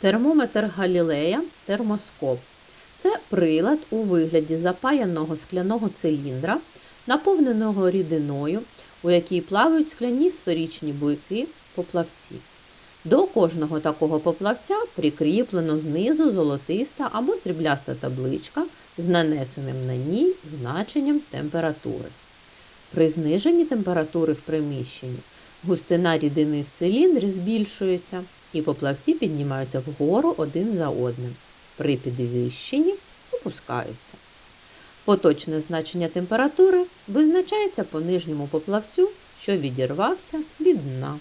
Термометр Галілея термоскоп. Це прилад у вигляді запаяного скляного циліндра, наповненого рідиною, у якій плавають скляні сферичні буйки поплавці. До кожного такого поплавця прикріплено знизу золотиста або срібляста табличка з нанесеним на ній значенням температури. При зниженні температури в приміщенні густина рідини в циліндрі збільшується, і поплавці піднімаються вгору один за одним. При підвищенні опускаються. Поточне значення температури визначається по нижньому поплавцю, що відірвався від дна.